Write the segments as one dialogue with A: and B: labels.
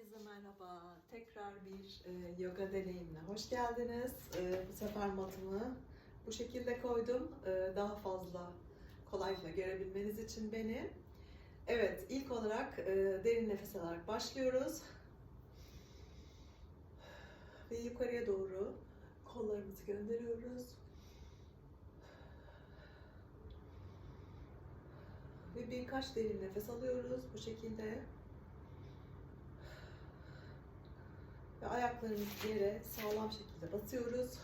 A: Herkese merhaba. Tekrar bir e, yoga deneyimine hoş geldiniz. E, bu sefer matımı bu şekilde koydum. E, daha fazla kolaylıkla görebilmeniz için beni. Evet, ilk olarak e, derin nefes alarak başlıyoruz. Ve yukarıya doğru kollarımızı gönderiyoruz. Ve birkaç derin nefes alıyoruz bu şekilde. Ve ayaklarımızı yere sağlam şekilde basıyoruz.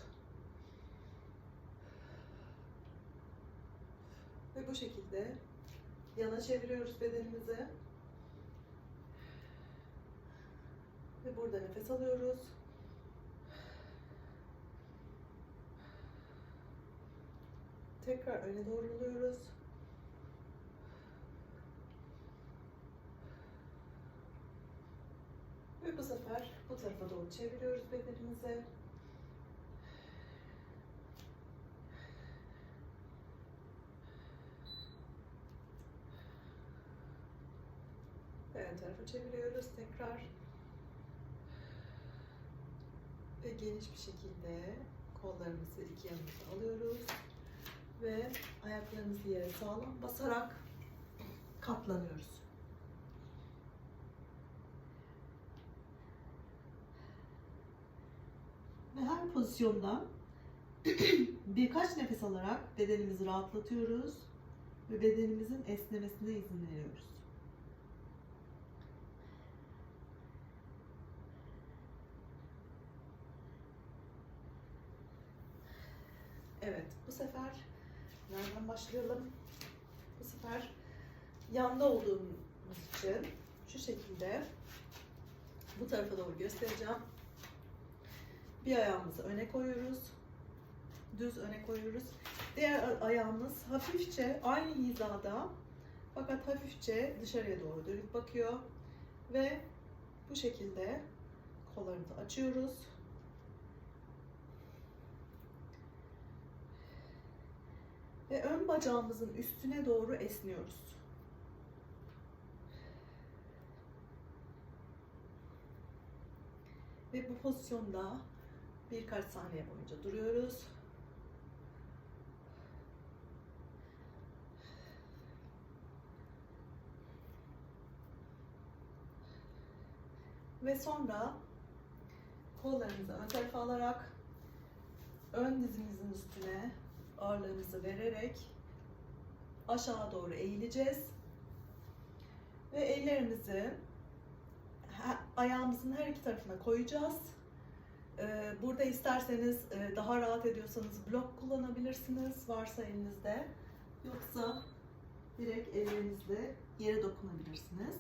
A: Ve bu şekilde yana çeviriyoruz bedenimizi. Ve burada nefes alıyoruz. Tekrar öne doğruluyoruz. Ve bu sefer tarafa doğru çeviriyoruz bedenimizi. Ön tarafa çeviriyoruz tekrar. Ve geniş bir şekilde kollarımızı iki yanımıza alıyoruz. Ve ayaklarımızı yere sağlam basarak katlanıyoruz. Ve her pozisyonda birkaç nefes alarak bedenimizi rahatlatıyoruz ve bedenimizin esnemesine izin veriyoruz. Evet, bu sefer nereden başlayalım? Bu sefer yanda olduğumuz için şu şekilde bu tarafa doğru göstereceğim. Bir ayağımızı öne koyuyoruz. Düz öne koyuyoruz. Diğer ayağımız hafifçe aynı hizada fakat hafifçe dışarıya doğru dönük bakıyor. Ve bu şekilde kollarımızı açıyoruz. Ve ön bacağımızın üstüne doğru esniyoruz. Ve bu pozisyonda birkaç saniye boyunca duruyoruz. Ve sonra kollarımızı ön tarafa alarak ön dizimizin üstüne ağırlığımızı vererek aşağı doğru eğileceğiz. Ve ellerimizi ayağımızın her iki tarafına koyacağız. Ee, Burada isterseniz e, daha rahat ediyorsanız blok kullanabilirsiniz varsa elinizde. Yoksa direkt ellerinizle yere dokunabilirsiniz.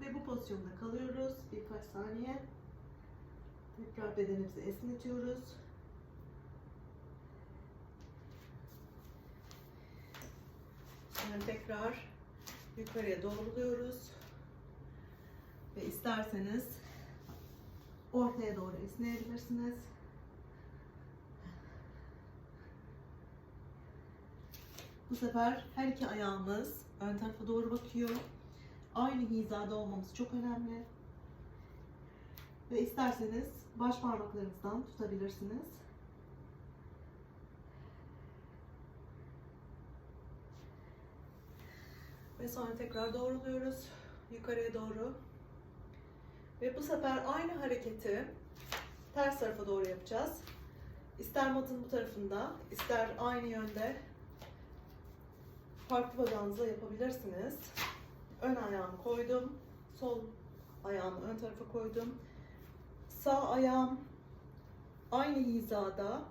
A: Ve bu pozisyonda kalıyoruz birkaç saniye. Tekrar bedenimizi esnetiyoruz. Sonra tekrar yukarıya doğruluyoruz. Ve isterseniz ortaya doğru esneyebilirsiniz. Bu sefer her iki ayağımız ön tarafa doğru bakıyor. Aynı hizada olmamız çok önemli. Ve isterseniz baş parmaklarınızdan tutabilirsiniz. Ve sonra tekrar doğruluyoruz yukarıya doğru. Ve bu sefer aynı hareketi ters tarafa doğru yapacağız. İster matın bu tarafında, ister aynı yönde farklı bacağınızla yapabilirsiniz. Ön ayağımı koydum, sol ayağımı ön tarafa koydum. Sağ ayağım aynı hizada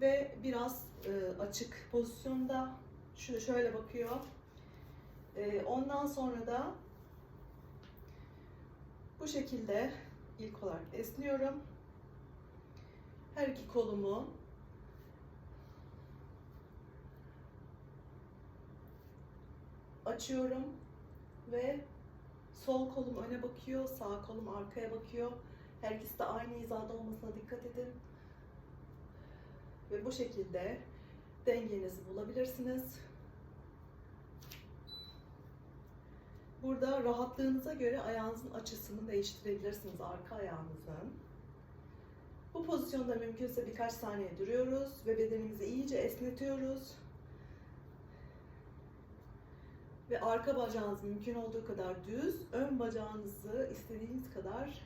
A: ve biraz e, açık pozisyonda. Şöyle bakıyor. E, ondan sonra da bu şekilde ilk olarak esniyorum. Her iki kolumu açıyorum ve sol kolum öne bakıyor, sağ kolum arkaya bakıyor. Her ikisi de aynı hizada olmasına dikkat edin. Ve bu şekilde dengenizi bulabilirsiniz. Burada rahatlığınıza göre ayağınızın açısını değiştirebilirsiniz arka ayağınızın. Bu pozisyonda mümkünse birkaç saniye duruyoruz ve bedenimizi iyice esnetiyoruz. Ve arka bacağınız mümkün olduğu kadar düz, ön bacağınızı istediğiniz kadar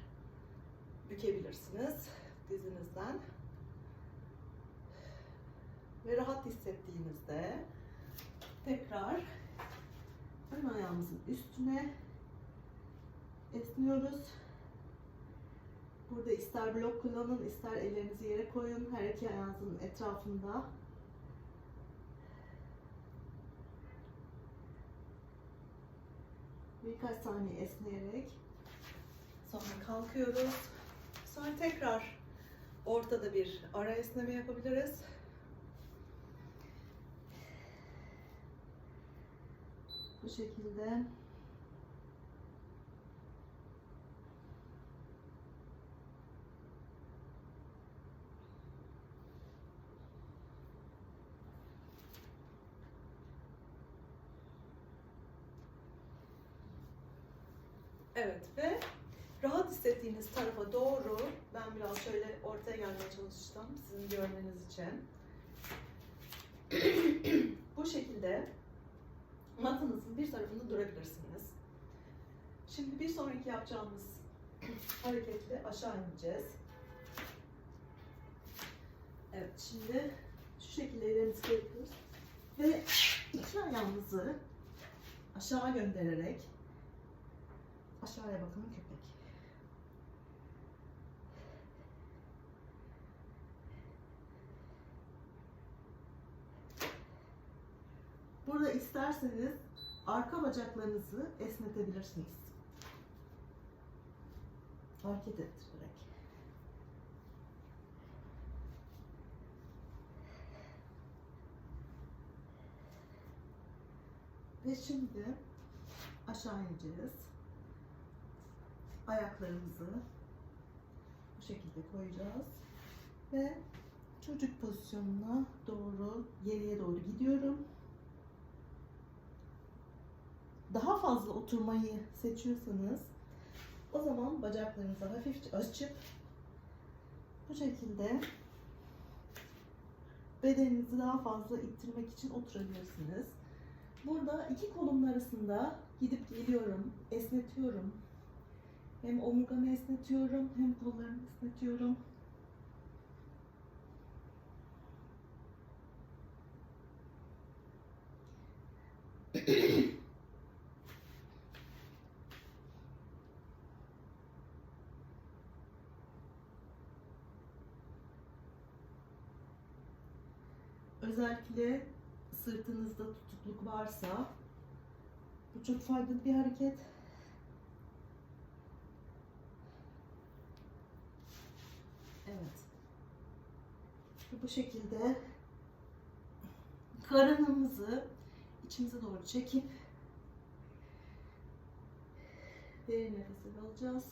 A: bükebilirsiniz dizinizden. Ve rahat hissettiğinizde tekrar ön ayağımızın üstüne esniyoruz. Burada ister blok kullanın, ister ellerinizi yere koyun. Her iki ayağınızın etrafında. Birkaç saniye esneyerek sonra kalkıyoruz. Sonra tekrar ortada bir ara esneme yapabiliriz. Bu şekilde Evet ve rahat hissettiğiniz tarafa doğru ben biraz şöyle ortaya gelmeye çalıştım sizin görmeniz için. Bu şekilde matınızın bir tarafında durabilirsiniz. Şimdi bir sonraki yapacağımız hareketle aşağı ineceğiz. Evet şimdi şu şekilde ellerimizi koyuyoruz ve iki ayağımızı aşağı göndererek aşağıya bakan köpek. Burada isterseniz arka bacaklarınızı esnetebilirsiniz. Hareket ettirerek. Ve şimdi aşağı ineceğiz. Ayaklarımızı bu şekilde koyacağız. Ve çocuk pozisyonuna doğru, geriye doğru gidiyorum. Daha fazla oturmayı seçiyorsanız o zaman bacaklarınızı hafifçe açıp bu şekilde bedeninizi daha fazla ittirmek için oturabilirsiniz. Burada iki kolumun arasında gidip geliyorum, esnetiyorum. Hem omurgamı esnetiyorum, hem kollarımı esnetiyorum. Özellikle sırtınızda tutukluk varsa bu çok faydalı bir hareket. Evet. Ve bu şekilde karınımızı içimize doğru çekip derin nefes alacağız.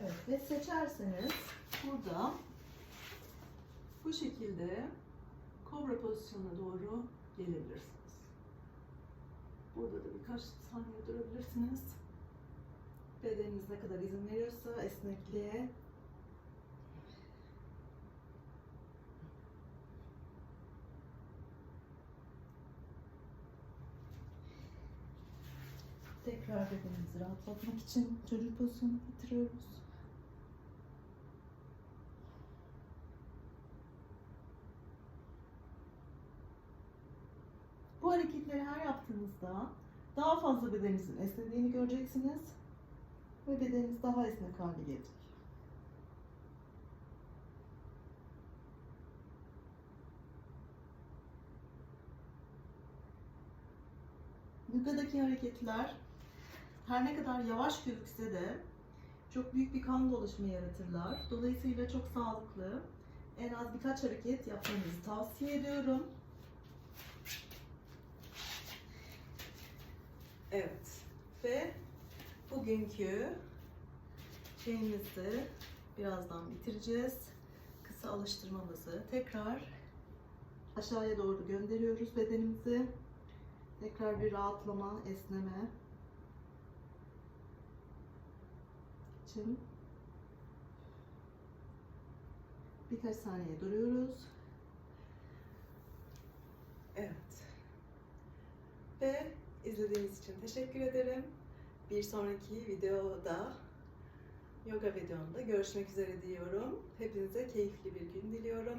A: Evet ve seçerseniz burada bu şekilde kobra pozisyonuna doğru gelebilirsiniz. Burada da birkaç saniye durabilirsiniz. Bedeniniz ne kadar izin veriyorsa esnekliğe tekrar bedenimizi rahatlatmak için çocuk pozisyonuna getiriyoruz. Bu hareketleri her yaptığınızda daha fazla bedeninizin esnediğini göreceksiniz ve bedeniniz daha esnek hale gelecek. Yogadaki hareketler her ne kadar yavaş gözükse de çok büyük bir kan dolaşımı yaratırlar. Dolayısıyla çok sağlıklı. En az birkaç hareket yapmanızı tavsiye ediyorum. Evet. Ve bugünkü şeyimizi birazdan bitireceğiz. Kısa alıştırmamızı tekrar aşağıya doğru gönderiyoruz bedenimizi. Tekrar bir rahatlama, esneme için birkaç saniye duruyoruz. Evet. Ve izlediğiniz için teşekkür ederim. Bir sonraki videoda, yoga videomda görüşmek üzere diyorum. Hepinize keyifli bir gün diliyorum.